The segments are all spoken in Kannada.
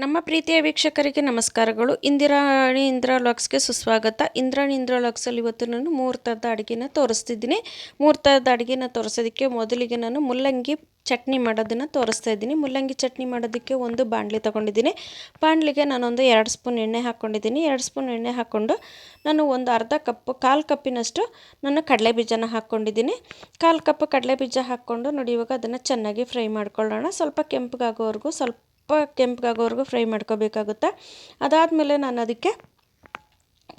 ನಮ್ಮ ಪ್ರೀತಿಯ ವೀಕ್ಷಕರಿಗೆ ನಮಸ್ಕಾರಗಳು. ಇಂದಿರಾಣಿ ಇಂದ್ರ ಲಾಕ್ಸ್ಗೆ ಸುಸ್ವಾಗತ. ಇಂದ್ರಾಣಿ ಇಂದ್ರ ಲಾಕ್ಸಲ್ಲಿ ಇವತ್ತು ನಾನು ಮೂರು ಥರದ ಅಡುಗೆನ ತೋರಿಸ್ತಿದ್ದೀನಿ. ಮೂರು ಅಡುಗೆನ ತೋರಿಸೋದಕ್ಕೆ ಮೊದಲಿಗೆ ನಾನು ಮುಲ್ಲಂಗಿ ಚಟ್ನಿ ಮಾಡೋದನ್ನು ತೋರಿಸ್ತಾ ಇದ್ದೀನಿ. ಮುಲ್ಲಂಗಿ ಚಟ್ನಿ ಮಾಡೋದಕ್ಕೆ ಒಂದು ಬಾಣಲಿ ತೊಗೊಂಡಿದ್ದೀನಿ. ಬಾಣಲಿಗೆ ನಾನೊಂದು ಎರಡು ಸ್ಪೂನ್ ಎಣ್ಣೆ ಹಾಕ್ಕೊಂಡಿದ್ದೀನಿ ಎರಡು ಸ್ಪೂನ್ ಎಣ್ಣೆ ಹಾಕ್ಕೊಂಡು ನಾನು ಒಂದು ಅರ್ಧ ಕಪ್ಪು, ಕಾಲು ಕಪ್ಪಿನಷ್ಟು ನಾನು ಕಡಲೆ ಬೀಜನ ಹಾಕ್ಕೊಂಡಿದ್ದೀನಿ. ಕಾಲು ಕಪ್ ಕಡಲೆ ಬೀಜ ಹಾಕ್ಕೊಂಡು ನೋಡಿ ಇವಾಗ ಅದನ್ನು ಚೆನ್ನಾಗಿ ಫ್ರೈ ಮಾಡ್ಕೊಳ್ಳೋಣ. ಸ್ವಲ್ಪ ಕೆಂಪಗಾಗೋವರೆಗೂ ಸ್ವಲ್ಪ ಕೆಂಪಗಾಗೋವರೆಗೂ ಫ್ರೈ ಮಾಡ್ಕೋಬೇಕಾಗುತ್ತೆ. ಅದಾದಮೇಲೆ ನಾನು ಅದಕ್ಕೆ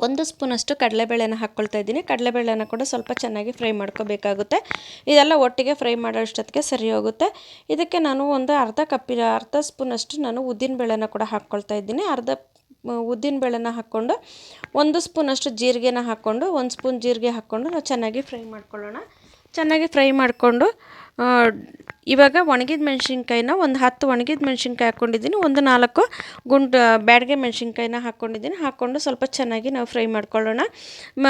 ಒಂದು ಸ್ಪೂನಷ್ಟು ಕಡಲೆಬೇಳೆನ ಹಾಕ್ಕೊಳ್ತಾ ಇದ್ದೀನಿ. ಕಡಲೆಬೇಳೆನ ಕೂಡ ಸ್ವಲ್ಪ ಚೆನ್ನಾಗಿ ಫ್ರೈ ಮಾಡ್ಕೋಬೇಕಾಗುತ್ತೆ. ಇದೆಲ್ಲ ಒಟ್ಟಿಗೆ ಫ್ರೈ ಮಾಡೋಷ್ಟೊತ್ತಿಗೆ ಸರಿ ಹೋಗುತ್ತೆ. ಇದಕ್ಕೆ ನಾನು ಒಂದು ಅರ್ಧ ಕಪ್ಪಿನ, ಅರ್ಧ ಸ್ಪೂನಷ್ಟು ನಾನು ಉದ್ದಿನಬೇಳೆನ ಕೂಡ ಹಾಕ್ಕೊಳ್ತಾ ಇದ್ದೀನಿ. ಅರ್ಧ ಉದ್ದಿನಬೇಳೆನ ಹಾಕ್ಕೊಂಡು ಒಂದು ಸ್ಪೂನಷ್ಟು ಜೀರಿಗೆನ ಹಾಕ್ಕೊಂಡು, ಒಂದು ಸ್ಪೂನ್ ಜೀರಿಗೆ ಹಾಕ್ಕೊಂಡು ನಾವು ಚೆನ್ನಾಗಿ ಫ್ರೈ ಮಾಡ್ಕೊಳ್ಳೋಣ. ಚೆನ್ನಾಗಿ ಫ್ರೈ ಮಾಡಿಕೊಂಡು ಇವಾಗ ಒಣಗಿದ ಮೆಣಸಿನ್ಕಾಯಿನ ಒಂದು ಹತ್ತು ಒಣಗಿದ ಮೆಣಸಿನ್ಕಾಯಿ ಹಾಕ್ಕೊಂಡಿದ್ದೀನಿ, ಒಂದು ನಾಲ್ಕು ಗುಂಡು ಬ್ಯಾಡಗೆ ಮೆಣಸಿನ್ಕಾಯಿನ ಹಾಕ್ಕೊಂಡಿದ್ದೀನಿ. ಹಾಕ್ಕೊಂಡು ಸ್ವಲ್ಪ ಚೆನ್ನಾಗಿ ನಾವು ಫ್ರೈ ಮಾಡ್ಕೊಳ್ಳೋಣ. ಮ,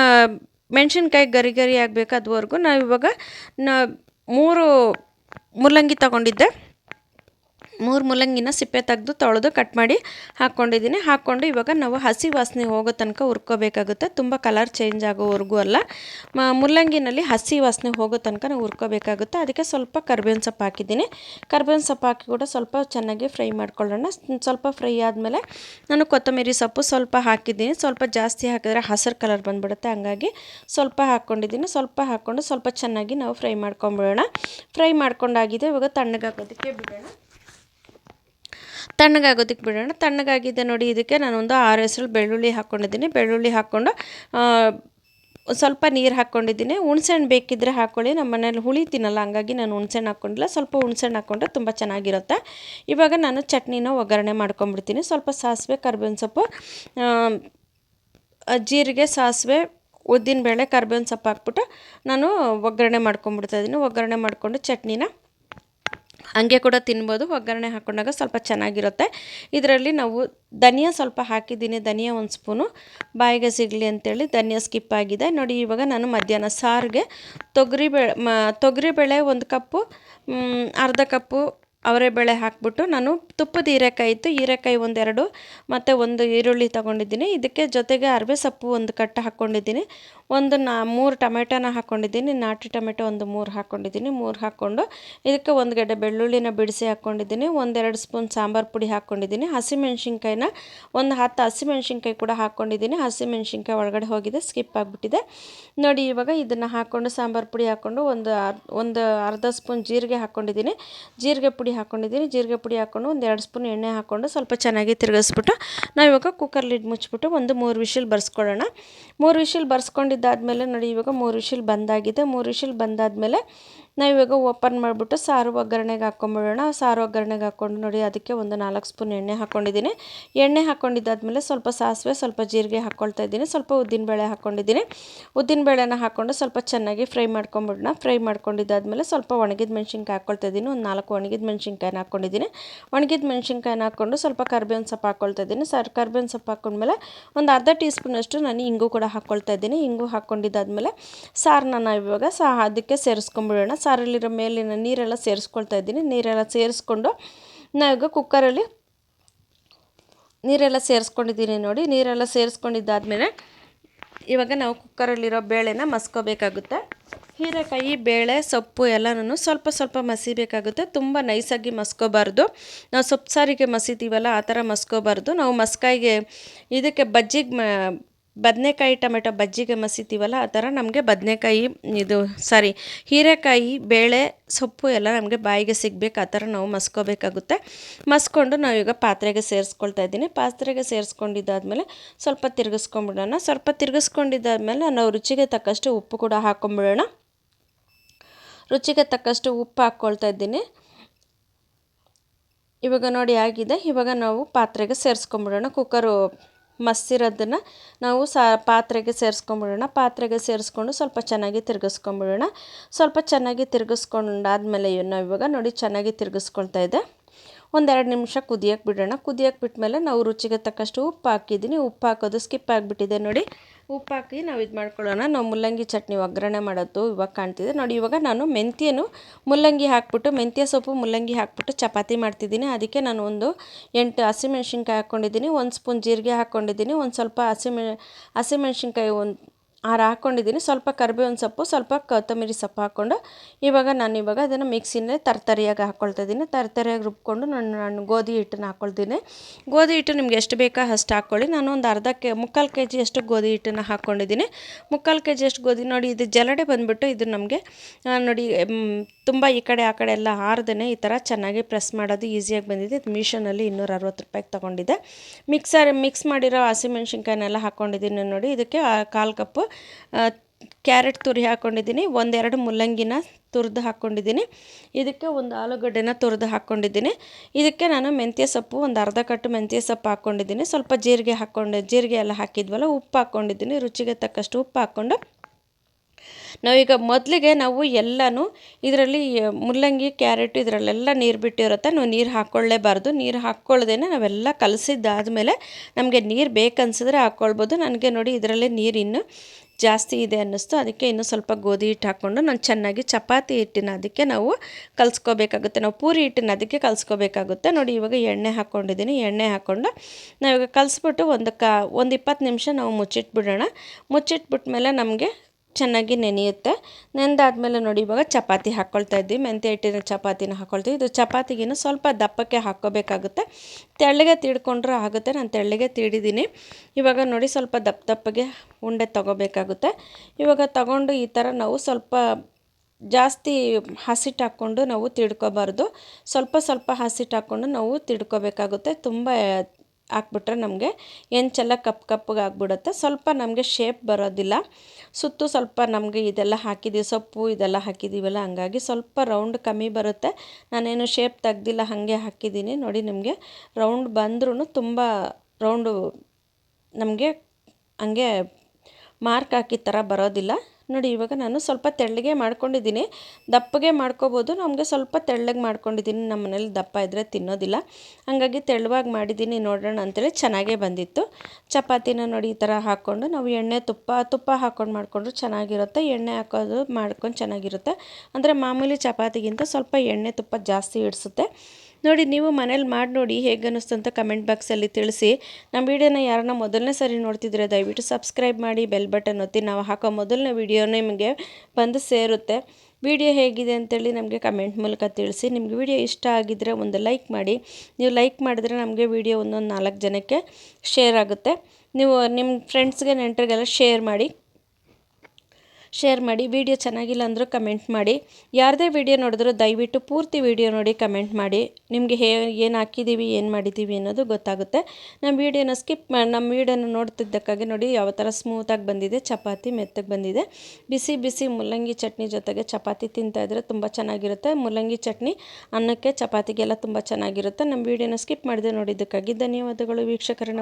ಮೆಣಸಿನ್ಕಾಯಿ ಗರಿ ಗರಿ ಆಗಬೇಕು ಅದುವರೆಗೂ. ನಾವು ಇವಾಗ ನಾ, ಮೂರು ಮೂಲಂಗಿ ತಗೊಂಡಿದ್ದೆ. ಮೂರು ಮೂಲಂಗಿನ ಸಿಪ್ಪೆ ತೆಗೆದು ತೊಳೆದು ಕಟ್ ಮಾಡಿ ಹಾಕ್ಕೊಂಡಿದ್ದೀನಿ ಹಾಕ್ಕೊಂಡು ಇವಾಗ ನಾವು ಹಸಿ ವಾಸನೆ ಹೋಗೋ ತನಕ ಹುರ್ಕೋಬೇಕಾಗುತ್ತೆ. ತುಂಬ ಕಲರ್ ಚೇಂಜ್ ಆಗೋವರೆಗೂ ಅಲ್ಲ. ಮುಲ್ಲಂಗಿನಲ್ಲಿ ಹಸಿ ವಾಸನೆ ಹೋಗೋ ತನಕ ನಾವು ಹುರ್ಕೋಬೇಕಾಗುತ್ತೆ. ಅದಕ್ಕೆ ಸ್ವಲ್ಪ ಕರ್ಬೇವಿನ ಸೊಪ್ಪು ಹಾಕಿದ್ದೀನಿ. ಕರ್ಬೇವಿನ ಸೊಪ್ಪು ಹಾಕಿ ಕೂಡ ಸ್ವಲ್ಪ ಚೆನ್ನಾಗಿ ಫ್ರೈ ಮಾಡ್ಕೊಳ್ಳೋಣ. ಸ್ವಲ್ಪ ಫ್ರೈ ಆದಮೇಲೆ ನಾನು ಕೊತ್ತಂಬರಿ ಸೊಪ್ಪು ಸ್ವಲ್ಪ ಹಾಕಿದ್ದೀನಿ. ಸ್ವಲ್ಪ ಜಾಸ್ತಿ ಹಾಕಿದ್ರೆ ಹಸಿರು ಕಲರ್ ಬಂದುಬಿಡುತ್ತೆ. ಹಂಗಾಗಿ ಸ್ವಲ್ಪ ಹಾಕ್ಕೊಂಡಿದ್ದೀನಿ ಸ್ವಲ್ಪ ಹಾಕ್ಕೊಂಡು ಸ್ವಲ್ಪ ಚೆನ್ನಾಗಿ ನಾವು ಫ್ರೈ ಮಾಡ್ಕೊಂಬಿಡೋಣ. ಫ್ರೈ ಮಾಡ್ಕೊಂಡಾಗಿದೆ. ಇವಾಗ ತಣ್ಣಗಾಗೋದಕ್ಕೆ ಬಿಡೋಣ. ತಣ್ಣಗಾಗೋದಕ್ಕೆ ಬಿಡೋಣ. ತಣ್ಣಗಾಗಿದೆ ನೋಡಿ, ಇದಕ್ಕೆ ನಾನೊಂದು ಆರು ಹೆಸರು ಬೆಳ್ಳುಳ್ಳಿ ಹಾಕ್ಕೊಂಡಿದ್ದೀನಿ. ಬೆಳ್ಳುಳ್ಳಿ ಹಾಕ್ಕೊಂಡು ಸ್ವಲ್ಪ ನೀರು ಹಾಕ್ಕೊಂಡಿದ್ದೀನಿ. ಹುಣ್ಸೆಹಣ್ಣು ಬೇಕಿದ್ದರೆ ಹಾಕ್ಕೊಳ್ಳಿ ನಮ್ಮ ಮನೇಲಿ ಹುಳಿ ತಿನ್ನಲ್ಲ, ಹಂಗಾಗಿ ನಾನು ಹುಣ್ಸೆಹಣ್ಣು ಹಾಕ್ಕೊಂಡಿಲ್ಲ. ಸ್ವಲ್ಪ ಹುಣ್ಸೆಹಣ್ಣು ಹಾಕ್ಕೊಂಡ್ರೆ ತುಂಬ ಚೆನ್ನಾಗಿರುತ್ತೆ. ಇವಾಗ ನಾನು ಚಟ್ನಿನ ಒಗ್ಗರಣೆ ಮಾಡ್ಕೊಂಬಿಡ್ತೀನಿ. ಸ್ವಲ್ಪ ಸಾಸಿವೆ, ಕರ್ಬೇವಿನ ಸೊಪ್ಪು ಜೀರಿಗೆ, ಸಾಸಿವೆ, ಉದ್ದಿನಬೇಳೆ, ಕರ್ಬೇವಿನ ಸೊಪ್ಪು ಹಾಕ್ಬಿಟ್ಟು ನಾನು ಒಗ್ಗರಣೆ ಮಾಡ್ಕೊಂಬಿಡ್ತಾಯಿದ್ದೀನಿ ಒಗ್ಗರಣೆ ಮಾಡಿಕೊಂಡು ಚಟ್ನಿನ ಹಂಗೆ ಕೂಡ ತಿನ್ಬೋದು. ಒಗ್ಗರಣೆ ಹಾಕೊಂಡಾಗ ಸ್ವಲ್ಪ ಚೆನ್ನಾಗಿರುತ್ತೆ. ಇದರಲ್ಲಿ ನಾವು ಧನಿಯಾ ಸ್ವಲ್ಪ ಹಾಕಿದ್ದೀನಿ. ಧನಿಯಾ ಒಂದು ಸ್ಪೂನು. ಬಾಯಿಗೆ ಸಿಗಲಿ ಅಂತೇಳಿ ಧನಿಯಾ ಸ್ಕಿಪ್ ಆಗಿದೆ. ನೋಡಿ, ಇವಾಗ ನಾನು ಮಧ್ಯಾಹ್ನ ಸಾರಿಗೆ ತೊಗರಿಬೇಳೆ ಮ ತೊಗರಿಬೇಳೆ ಒಂದು ಕಪ್ಪು ಅರ್ಧ ಕಪ್ಪು ಅವರೆಬೇಳೆ ಹಾಕ್ಬಿಟ್ಟು ನಾನು ತುಪ್ಪದ ಹೀರೆಕಾಯಿ ಇತ್ತು. ಹೀರೆಕಾಯಿ ಒಂದೆರಡು ಮತ್ತು ಒಂದು ಈರುಳ್ಳಿ ತೊಗೊಂಡಿದ್ದೀನಿ. ಇದಕ್ಕೆ ಜೊತೆಗೆ ಅರವೆ ಸೊಪ್ಪು ಒಂದು ಕಟ್ಟು ಹಾಕ್ಕೊಂಡಿದ್ದೀನಿ ಒಂದು ನಾ ಮೂರು ಟೊಮೆಟೊನ ಹಾಕ್ಕೊಂಡಿದ್ದೀನಿ ನಾಟಿ ಟೊಮೆಟೊ ಒಂದು ಮೂರು ಹಾಕ್ಕೊಂಡಿದ್ದೀನಿ ಮೂರು ಹಾಕ್ಕೊಂಡು ಇದಕ್ಕೆ ಒಂದು ಗಡ್ಡೆ ಬೆಳ್ಳುಳ್ಳಿನ ಬಿಡಿಸಿ ಹಾಕ್ಕೊಂಡಿದ್ದೀನಿ ಒಂದೆರಡು ಸ್ಪೂನ್ ಸಾಂಬಾರು ಪುಡಿ ಹಾಕ್ಕೊಂಡಿದ್ದೀನಿ ಹಸಿಮೆಣ್ಸಿನ್ಕಾಯಿನ ಒಂದು ಹತ್ತು ಹಸಿಮೆಣ್ಸಿನ್ಕಾಯಿ ಕೂಡ ಹಾಕ್ಕೊಂಡಿದ್ದೀನಿ ಹಸಿಮೆಣ್ಸಿನ್ಕಾಯಿ ಒಳಗಡೆ ಹೋಗಿದೆ, ಸ್ಕಿಪ್ ಆಗಿಬಿಟ್ಟಿದೆ. ನೋಡಿ, ಇವಾಗ ಇದನ್ನು ಹಾಕ್ಕೊಂಡು ಸಾಂಬಾರು ಪುಡಿ ಹಾಕ್ಕೊಂಡು ಒಂದು ಒಂದು ಅರ್ಧ ಸ್ಪೂನ್ ಜೀರಿಗೆ ಹಾಕ್ಕೊಂಡಿದ್ದೀನಿ ಜೀರಿಗೆ ಪುಡಿ ಹಾಕ್ಕೊಂಡಿದ್ದೀನಿ ಜೀರಿಗೆ ಪುಡಿ ಹಾಕ್ಕೊಂಡು ಒಂದು ಎರಡು ಸ್ಪೂನ್ ಎಣ್ಣೆ ಹಾಕ್ಕೊಂಡು ಸ್ವಲ್ಪ ಚೆನ್ನಾಗಿ ತಿರುಗಿಸ್ಬಿಟ್ಟು ನಾವು ಇವಾಗ ಕುಕ್ಕರ್ ಲಿಡ್ ಮುಚ್ಚಿಬಿಟ್ಟು ಒಂದು ಮೂರು ವಿಷಲ್ ಬರ್ಸ್ಕೊಳ್ಳೋಣ. ಮೂರು ವಿಷಿಲ್ ಬರ್ಸ್ಕೊಂಡಿದ್ದಾದಮೇಲೆ ನೋಡಿ ಇವಾಗ ಮೂರು ವಿಷಿಲ್ ಬಂದಾಗಿದೆ. ಮೂರು ವಿಷಿಲ್ ಬಂದಾದಮೇಲೆ ನಾವು ಇವಾಗ ಓಪನ್ ಮಾಡಿಬಿಟ್ಟು ಸಾರು ಒಗ್ಗರಣೆಗೆ ಹಾಕ್ಕೊಂಬಿಡೋಣ ಸಾರು ಒಗ್ಗರಣೆಗೆ ಹಾಕ್ಕೊಂಡು ನೋಡಿ, ಅದಕ್ಕೆ ಒಂದು ನಾಲ್ಕು ಸ್ಪೂನ್ ಎಣ್ಣೆ ಹಾಕ್ಕೊಂಡಿದ್ದೀನಿ ಎಣ್ಣೆ ಹಾಕ್ಕೊಂಡಿದ್ದಾದಮೇಲೆ ಸ್ವಲ್ಪ ಸಾಸಿವೆ, ಸ್ವಲ್ಪ ಜೀರಿಗೆ ಹಾಕ್ಕೊಳ್ತಾ ಇದ್ದೀನಿ. ಸ್ವಲ್ಪ ಉದ್ದಿನಬೇಳೆ ಹಾಕ್ಕೊಂಡಿದ್ದೀನಿ ಉದ್ದಿನಬೇಳೆನ ಹಾಕ್ಕೊಂಡು ಸ್ವಲ್ಪ ಚೆನ್ನಾಗಿ ಫ್ರೈ ಮಾಡ್ಕೊಂಬಿಡೋಣ. ಫ್ರೈ ಮಾಡ್ಕೊಂಡಿದ್ದಾದಮೇಲೆ ಸ್ವಲ್ಪ ಒಣಗಿದ ಮೆಣಸಿನ್ಕಾಯಿ ಹಾಕ್ಕೊಳ್ತಾ ಇದ್ದೀನಿ. ಒಂದು ನಾಲ್ಕು ಒಣಗಿದ ಮೆಣಸಿನ್ಕಾಯಿನ ಹಾಕ್ಕೊಂಡಿದ್ದೀನಿ ಒಣಗಿದ ಮೆಣಸಿನ್ಕಾಯಿನ ಹಾಕ್ಕೊಂಡು ಸ್ವಲ್ಪ ಕರ್ಬೇವಿನ ಸೊಪ್ಪು ಹಾಕ್ಕೊಳ್ತಾ ಇದ್ದೀನಿ. ಸರ್, ಕರ್ಬೇವಿನ ಸೊಪ್ಪು ಹಾಕ್ಕೊಂಡ್ಮೇಲೆ ಒಂದು ಅರ್ಧ ಟೀ ಸ್ಪೂನಷ್ಟು ನಾನು ಇಂಗು ಕೂಡ ಹಾಕ್ಕೊಳ್ತಾ ಇದ್ದೀನಿ. ಇಂಗು ಹಾಕ್ಕೊಂಡಿದ್ದಾದಮೇಲೆ ಸಾರನ್ನ ನಾವು ಇವಾಗ ಸಹ ಅದಕ್ಕೆ ಸೇರಿಸ್ಕೊಂಬಿಡೋಣ. ಸಾರಲ್ಲಿರೋ ಮೇಲಿನ ನೀರೆಲ್ಲ ಸೇರಿಸ್ಕೊಳ್ತಾ ಇದ್ದೀನಿ. ನೀರೆಲ್ಲ ಸೇರಿಸ್ಕೊಂಡು ನಾವೀಗ ಕುಕ್ಕರಲ್ಲಿ ನೀರೆಲ್ಲ ಸೇರಿಸ್ಕೊಂಡಿದ್ದೀನಿ ನೋಡಿ. ನೀರೆಲ್ಲ ಸೇರಿಸ್ಕೊಂಡಿದ್ದಾದಮೇಲೆ ಇವಾಗ ನಾವು ಕುಕ್ಕರಲ್ಲಿರೋ ಬೇಳೆನ ಮಸ್ಕೋಬೇಕಾಗುತ್ತೆ. ಹೀರೆಕಾಯಿ, ಬೇಳೆ, ಸೊಪ್ಪು ಎಲ್ಲನೂ ಸ್ವಲ್ಪ ಸ್ವಲ್ಪ ಮಸಿಬೇಕಾಗುತ್ತೆ. ತುಂಬ ನೈಸಾಗಿ ಮಸ್ಕೋಬಾರ್ದು. ನಾವು ಸೊಪ್ಪು ಸಾರಿಗೆ ಮಸಿತೀವಲ್ಲ, ಆ ಥರ ಮಸ್ಕೋಬಾರ್ದು. ನಾವು ಮಸ್ಕಾಯಿಗೆ ಇದಕ್ಕೆ ಬಜ್ಜಿಗೆ ಮ ಬದನೆಕಾಯಿ ಟೊಮೆಟೊ ಬಜ್ಜಿಗೆ ಮಸಿತೀವಲ್ಲ, ಆ ಥರ ನಮಗೆ ಬದನೆಕಾಯಿ ಇದು ಸಾರಿ ಹೀರೆಕಾಯಿ, ಬೇಳೆ, ಸೊಪ್ಪು ಎಲ್ಲ ನಮಗೆ ಬಾಯಿಗೆ ಸಿಗಬೇಕು, ಆ ಥರ ನಾವು ಮಸ್ಕೋಬೇಕಾಗುತ್ತೆ. ಮಸ್ಕೊಂಡು ನಾವೀಗ ಪಾತ್ರೆಗೆ ಸೇರಿಸ್ಕೊಳ್ತಾ ಇದ್ದೀನಿ. ಪಾತ್ರೆಗೆ ಸೇರಿಸ್ಕೊಂಡಿದ್ದಾದಮೇಲೆ ಸ್ವಲ್ಪ ತಿರುಗಿಸ್ಕೊಂಬಿಡೋಣ. ಸ್ವಲ್ಪ ತಿರುಗಿಸ್ಕೊಂಡಿದ್ದಾದಮೇಲೆ ನಾವು ರುಚಿಗೆ ತಕ್ಕಷ್ಟು ಉಪ್ಪು ಕೂಡ ಹಾಕೊಂಬಿಡೋಣ. ರುಚಿಗೆ ತಕ್ಕಷ್ಟು ಉಪ್ಪು ಹಾಕ್ಕೊಳ್ತಾ ಇದ್ದೀನಿ. ಇವಾಗ ನೋಡಿ, ಆಗಿದೆ. ಇವಾಗ ನಾವು ಪಾತ್ರೆಗೆ ಸೇರಿಸ್ಕೊಂಬಿಡೋಣ. ಕುಕ್ಕರು ಮಸ್ತಿರೋದನ್ನು ನಾವು ಸಾ ಪಾತ್ರೆಗೆ ಸೇರಿಸ್ಕೊಂಬಿಡೋಣ. ಪಾತ್ರೆಗೆ ಸೇರಿಸ್ಕೊಂಡು ಸ್ವಲ್ಪ ಚೆನ್ನಾಗಿ ತಿರುಗಿಸ್ಕೊಂಬಿಡೋಣ. ಸ್ವಲ್ಪ ಚೆನ್ನಾಗಿ ತಿರುಗಿಸ್ಕೊಂಡಾದ್ಮೇಲೆ ಇವಾಗ ನೋಡಿ ಚೆನ್ನಾಗಿ ತಿರುಗಿಸ್ಕೊಳ್ತಾ ಇದೆ. ಒಂದೆರಡು ನಿಮಿಷ ಕುದಿಯೋಕೆ ಬಿಡೋಣ. ಕುದಿಯೋಕೆ ಬಿಟ್ಮೇಲೆ ನಾವು ರುಚಿಗೆ ತಕ್ಕಷ್ಟು ಉಪ್ಪು ಹಾಕಿದ್ದೀನಿ. ಉಪ್ಪು ಹಾಕೋದು ಸ್ಕಿಪ್ ಆಗಿಬಿಟ್ಟಿದೆ ನೋಡಿ. ಉಪ್ಪು ಹಾಕಿ ನಾವು ಇದು ಮಾಡ್ಕೊಳ್ಳೋಣ. ನಾವು ಮುಲ್ಲಂಗಿ ಚಟ್ನಿ ಒಗ್ಗರಣೆ ಮಾಡೋದು ಇವಾಗ ಕಾಣ್ತಿದೆ. ನೋಡಿ, ಇವಾಗ ನಾನು ಮೆಂತ್ಯನು ಮುಲ್ಲಂಗಿ ಹಾಕ್ಬಿಟ್ಟು, ಮೆಂತ್ಯ ಸೊಪ್ಪು ಮುಲ್ಲಂಗಿ ಹಾಕ್ಬಿಟ್ಟು ಚಪಾತಿ ಮಾಡ್ತಿದ್ದೀನಿ. ಅದಕ್ಕೆ ನಾನು ಒಂದು ಎಂಟು ಹಸಿಮೆಣ್ಸಿನ್ಕಾಯಿ ಹಾಕ್ಕೊಂಡಿದ್ದೀನಿ ಒಂದು ಸ್ಪೂನ್ ಜೀರಿಗೆ ಹಾಕ್ಕೊಂಡಿದ್ದೀನಿ ಒಂದು ಸ್ವಲ್ಪ ಹಸಿಮೆ, ಹಸಿಮೆಣ್ಸಿನ್ಕಾಯಿ ಒಂದು ಆರು ಹಾಕ್ಕೊಂಡಿದ್ದೀನಿ ಸ್ವಲ್ಪ ಕರಿಬೇವಿನ ಸೊಪ್ಪು, ಸ್ವಲ್ಪ ಕೊತ್ತಂಬರಿ ಸೊಪ್ಪು ಹಾಕ್ಕೊಂಡು ಇವಾಗ ನಾನು ಇವಾಗ ಅದನ್ನು ಮಿಕ್ಸಿನೇ ತರ್ತರಿಯಾಗಿ ಹಾಕ್ಕೊಳ್ತಾ ಇದ್ದೀನಿ. ತರ್ತರಿಯಾಗಿ ರುಬ್ಕೊಂಡು ನಾನು ನಾನು ಗೋಧಿ ಹಿಟ್ಟನ್ನ ಹಾಕ್ಕೊಳ್ತೀನಿ ಗೋಧಿ ಹಿಟ್ಟು ನಿಮ್ಗೆ ಎಷ್ಟು ಬೇಕಾ ಅಷ್ಟು ಹಾಕ್ಕೊಳ್ಳಿ. ನಾನು ಒಂದು ಅರ್ಧ ಕೆ, ಮುಕ್ಕಾಲು ಕೆ ಜಿ ಅಷ್ಟು ಗೋಧಿ ಹಿಟ್ಟನ್ನು ಹಾಕ್ಕೊಂಡಿದ್ದೀನಿ ಮುಕ್ಕಾಲು ಕೆ ಜಿ ಅಷ್ಟು ಗೋಧಿ ನೋಡಿ, ಇದು ಜಲಡೆ ಬಂದುಬಿಟ್ಟು ಇದು ನಮಗೆ ನೋಡಿ ತುಂಬ ಈ ಕಡೆ ಆ ಕಡೆ ಎಲ್ಲ ಹಾರ್ದೇ ಈ ಥರ ಚೆನ್ನಾಗಿ ಪ್ರೆಸ್ ಮಾಡೋದು ಈಸಿಯಾಗಿ ಬಂದಿದೆ. ಇದು ಮೀಶೋನಲ್ಲಿ ಇನ್ನೂರ ಅರವತ್ತು ರೂಪಾಯಿಗೆ ತೊಗೊಂಡಿದ್ದೆ. ಮಿಕ್ಸರ್, ಮಿಕ್ಸ್ ಮಾಡಿರೋ ಹಸಿಮೆಣ್ಸಿನ್ಕಾಯಿನೆಲ್ಲ ಹಾಕ್ಕೊಂಡಿದ್ದೀನಿ ನೋಡಿ. ಇದಕ್ಕೆ ಕಾಲು ಕಪ್ಪು ಕ್ಯಾರೆಟ್ ತುರಿ ಹಾಕ್ಕೊಂಡಿದ್ದೀನಿ ಒಂದೆರಡು ಮುಲ್ಲಂಗಿನ ತುರಿದು ಹಾಕ್ಕೊಂಡಿದ್ದೀನಿ ಇದಕ್ಕೆ ಒಂದು ಆಲೂಗಡ್ಡೆನ ತುರಿದು ಹಾಕ್ಕೊಂಡಿದ್ದೀನಿ ಇದಕ್ಕೆ ನಾನು ಮೆಂತ್ಯ ಸೊಪ್ಪು, ಒಂದು ಅರ್ಧ ಕಟ್ಟು ಮೆಂತ್ಯ ಸೊಪ್ಪು ಹಾಕ್ಕೊಂಡಿದ್ದೀನಿ ಸ್ವಲ್ಪ ಜೀರಿಗೆ ಹಾಕ್ಕೊಂಡು, ಜೀರಿಗೆ ಎಲ್ಲ ಹಾಕಿದ್ವಲ್ಲ, ಉಪ್ಪು ಹಾಕ್ಕೊಂಡಿದ್ದೀನಿ ರುಚಿಗೆ ತಕ್ಕಷ್ಟು ಉಪ್ಪು ಹಾಕ್ಕೊಂಡು ನಾವೀಗ ಮೊದಲಿಗೆ ನಾವು ಎಲ್ಲನೂ ಇದರಲ್ಲಿ ಮುಲ್ಲಂಗಿ, ಕ್ಯಾರೆಟ್ ಇದರಲ್ಲೆಲ್ಲ ನೀರು ಬಿಟ್ಟಿರುತ್ತೆ. ನಾವು ನೀರು ಹಾಕ್ಕೊಳ್ಳೇಬಾರ್ದು ನೀರು ಹಾಕ್ಕೊಳ್ಳ್ದೇನೆ ನಾವೆಲ್ಲ ಕಲಸಿದ್ದಾದಮೇಲೆ ನಮಗೆ ನೀರು ಬೇಕನ್ಸಿದ್ರೆ ಹಾಕ್ಕೊಳ್ಬೋದು ನನಗೆ ನೋಡಿ ಇದರಲ್ಲೇ ನೀರು ಇನ್ನು ಜಾಸ್ತಿ ಇದೆ ಅನ್ನಿಸ್ತು. ಅದಕ್ಕೆ ಇನ್ನೂ ಸ್ವಲ್ಪ ಗೋಧಿ ಹಿಟ್ಟು ಹಾಕ್ಕೊಂಡು ನಾನು ಚೆನ್ನಾಗಿ ಚಪಾತಿ ಹಿಟ್ಟಿನ ಅದಕ್ಕೆ ನಾವು ಕಲಿಸ್ಕೋಬೇಕಾಗುತ್ತೆ. ನಾವು ಪೂರಿ ಹಿಟ್ಟಿನ ಅದಕ್ಕೆ ಕಲಿಸ್ಕೋಬೇಕಾಗುತ್ತೆ. ನೋಡಿ ಇವಾಗ ಎಣ್ಣೆ ಹಾಕ್ಕೊಂಡಿದ್ದೀನಿ ಎಣ್ಣೆ ಹಾಕ್ಕೊಂಡು ನಾವಿವಾಗ ಕಲಿಸ್ಬಿಟ್ಟು ಒಂದು ಕ, ಒಂದು ಇಪ್ಪತ್ತು ನಿಮಿಷ ನಾವು ಮುಚ್ಚಿಟ್ಬಿಡೋಣ. ಮುಚ್ಚಿಟ್ಬಿಟ್ಮೇಲೆ ನಮಗೆ ಚೆನ್ನಾಗಿ ನೆನೆಯುತ್ತೆ. ನೆನೆದಾದ್ಮೇಲೆ ನೋಡಿ ಇವಾಗ ಚಪಾತಿ ಹಾಕ್ಕೊಳ್ತಾ ಇದ್ದೀವಿ ಮೆಂತ್ಯ ಹಿಟ್ಟಿನ ಚಪಾತಿನ ಹಾಕ್ಕೊಳ್ತೀವಿ ಇದು ಚಪಾತಿಗಿನ ಸ್ವಲ್ಪ ದಪ್ಪಕ್ಕೆ ಹಾಕ್ಕೋಬೇಕಾಗುತ್ತೆ. ತೆಳ್ಳಗೆ ತೀಡ್ಕೊಂಡ್ರೂ ಆಗುತ್ತೆ. ನಾನು ತೆಳ್ಳಗೆ ತೀಡಿದ್ದೀನಿ. ಇವಾಗ ನೋಡಿ ಸ್ವಲ್ಪ ದಪ್ಪ ದಪ್ಪಗೆ ಉಂಡೆ ತೊಗೋಬೇಕಾಗುತ್ತೆ. ಇವಾಗ ತಗೊಂಡು ಈ ಥರ ನಾವು ಸ್ವಲ್ಪ ಜಾಸ್ತಿ ಹಸಿಟ್ಟು ಹಾಕ್ಕೊಂಡು ನಾವು ತಿಡ್ಕೋಬಾರ್ದು. ಸ್ವಲ್ಪ ಸ್ವಲ್ಪ ಹಸಿಟ್ಟು ಹಾಕ್ಕೊಂಡು ನಾವು ತಿಡ್ಕೋಬೇಕಾಗುತ್ತೆ. ತುಂಬ ಹಾಕ್ಬಿಟ್ರೆ ನಮಗೆ ಹೆಂಚೆಲ್ಲ ಕಪ್ ಕಪ್ಪಗೆ ಆಗ್ಬಿಡುತ್ತೆ. ಸ್ವಲ್ಪ ನಮಗೆ ಶೇಪ್ ಬರೋದಿಲ್ಲ. ಸುತ್ತು ಸ್ವಲ್ಪ ನಮಗೆ ಇದೆಲ್ಲ ಹಾಕಿದ್ದೀವಿ ಸೊಪ್ಪು ಇದೆಲ್ಲ ಹಾಕಿದ್ದೀವಲ್ಲ ಹಂಗಾಗಿ ಸ್ವಲ್ಪ ರೌಂಡ್ ಕಮ್ಮಿ ಬರುತ್ತೆ. ನಾನೇನು ಶೇಪ್ ತೆಗ್ದಿಲ್ಲ, ಹಾಗೆ ಹಾಕಿದ್ದೀನಿ ನೋಡಿ ನಿಮಗೆ ರೌಂಡ್ ಬಂದ್ರೂ ತುಂಬ ರೌಂಡು ನಮಗೆ ಹಂಗೆ ಮಾರ್ಕ್ ಹಾಕಿದ ಥರ ಬರೋದಿಲ್ಲ. ನೋಡಿ, ಇವಾಗ ನಾನು ಸ್ವಲ್ಪ ತೆಳ್ಳಗೆ ಮಾಡ್ಕೊಂಡಿದ್ದೀನಿ. ದಪ್ಪಗೆ ಮಾಡ್ಕೋಬೋದು. ನಮಗೆ ಸ್ವಲ್ಪ ತೆಳ್ಳಗೆ ಮಾಡ್ಕೊಂಡಿದ್ದೀನಿ. ನಮ್ಮ ಮನೇಲಿ ದಪ್ಪ ಇದ್ದರೆ ತಿನ್ನೋದಿಲ್ಲ. ಹಾಗಾಗಿ ತೆಳ್ಳವಾಗಿ ಮಾಡಿದ್ದೀನಿ ನೋಡೋಣ ಅಂತೇಳಿ ಚೆನ್ನಾಗೇ ಬಂದಿತ್ತು. ಚಪಾತಿನ ನೋಡಿ, ಈ ಥರ ಹಾಕ್ಕೊಂಡು ನಾವು ಎಣ್ಣೆ ತುಪ್ಪ ತುಪ್ಪ ಹಾಕ್ಕೊಂಡು ಮಾಡಿಕೊಂಡ್ರು ಚೆನ್ನಾಗಿರುತ್ತೆ. ಎಣ್ಣೆ ಹಾಕೋದು ಮಾಡ್ಕೊಂಡು ಚೆನ್ನಾಗಿರುತ್ತೆ. ಅಂದರೆ ಮಾಮೂಲಿ ಚಪಾತಿಗಿಂತ ಸ್ವಲ್ಪ ಎಣ್ಣೆ ತುಪ್ಪ ಜಾಸ್ತಿ ಇಡಿಸುತ್ತೆ. ನೋಡಿ, ನೀವು ಮನೇಲಿ ಮಾಡಿ ನೋಡಿ ಹೇಗೆ ಅನ್ನಿಸ್ತು ಅಂತ ಕಮೆಂಟ್ ಬಾಕ್ಸಲ್ಲಿ ತಿಳಿಸಿ. ನಮ್ಮ ವಿಡಿಯೋನ ಯಾರನ್ನ ಮೊದಲನೇ ಸಾರಿ ನೋಡ್ತಿದ್ರೆ ದಯವಿಟ್ಟು ಸಬ್ಸ್ಕ್ರೈಬ್ ಮಾಡಿ, ಬೆಲ್ ಬಟನ್ ಒತ್ತಿ. ನಾವು ಹಾಕೋ ಮೊದಲನೇ ವಿಡಿಯೋ ನಿಮಗೆ ಬಂದು ಸೇರುತ್ತೆ. ವಿಡಿಯೋ ಹೇಗಿದೆ ಅಂತೇಳಿ ನಮಗೆ ಕಮೆಂಟ್ ಮೂಲಕ ತಿಳಿಸಿ. ನಿಮಗೆ ವಿಡಿಯೋ ಇಷ್ಟ ಆಗಿದ್ದರೆ ಒಂದು ಲೈಕ್ ಮಾಡಿ. ನೀವು ಲೈಕ್ ಮಾಡಿದ್ರೆ ನಮಗೆ ವಿಡಿಯೋ ಒಂದೊಂದು ನಾಲ್ಕು ಜನಕ್ಕೆ ಶೇರ್ ಆಗುತ್ತೆ. ನೀವು ನಿಮ್ಮ ಫ್ರೆಂಡ್ಸ್ಗೆ, ನೆಂಟರಿಗೆಲ್ಲ ಶೇರ್ ಮಾಡಿ. ಶೇರ್ ಮಾಡಿ, ವಿಡಿಯೋ ಚೆನ್ನಾಗಿಲ್ಲ ಅಂದರೂ ಕಮೆಂಟ್ ಮಾಡಿ. ಯಾರದೇ ವಿಡಿಯೋ ನೋಡಿದ್ರೂ ದಯವಿಟ್ಟು ಪೂರ್ತಿ ವಿಡಿಯೋ ನೋಡಿ ಕಮೆಂಟ್ ಮಾಡಿ. ನಿಮಗೆ ಹೇ, ಏನು ಹಾಕಿದ್ದೀವಿ ಏನು ಮಾಡಿದ್ದೀವಿ ಅನ್ನೋದು ಗೊತ್ತಾಗುತ್ತೆ. ನಮ್ಮ ವಿಡಿಯೋನ ಸ್ಕಿಪ್ ನಮ್ಮ ವಿಡಿಯೋನ ನೋಡ್ತಿದ್ದಕ್ಕಾಗಿ ನೋಡಿ, ಯಾವ ಥರ ಸ್ಮೂತಾಗಿ ಬಂದಿದೆ, ಚಪಾತಿ ಮೆತ್ತಗೆ ಬಂದಿದೆ. ಬಿಸಿ ಬಿಸಿ ಮುಲ್ಲಂಗಿ ಚಟ್ನಿ ಜೊತೆಗೆ ಚಪಾತಿ ತಿಂತಾಯಿದ್ರೆ ತುಂಬ ಚೆನ್ನಾಗಿರುತ್ತೆ. ಮುಲ್ಲಂಗಿ ಚಟ್ನಿ ಅನ್ನಕ್ಕೆ ಚಪಾತಿಗೆಲ್ಲ ತುಂಬ ಚೆನ್ನಾಗಿರುತ್ತೆ. ನಮ್ಮ ವಿಡಿಯೋನ ಸ್ಕಿಪ್ ಮಾಡಿದೆ ನೋಡಿದ್ದಕ್ಕಾಗಿ ಧನ್ಯವಾದಗಳು ವೀಕ್ಷಕರನ್ನ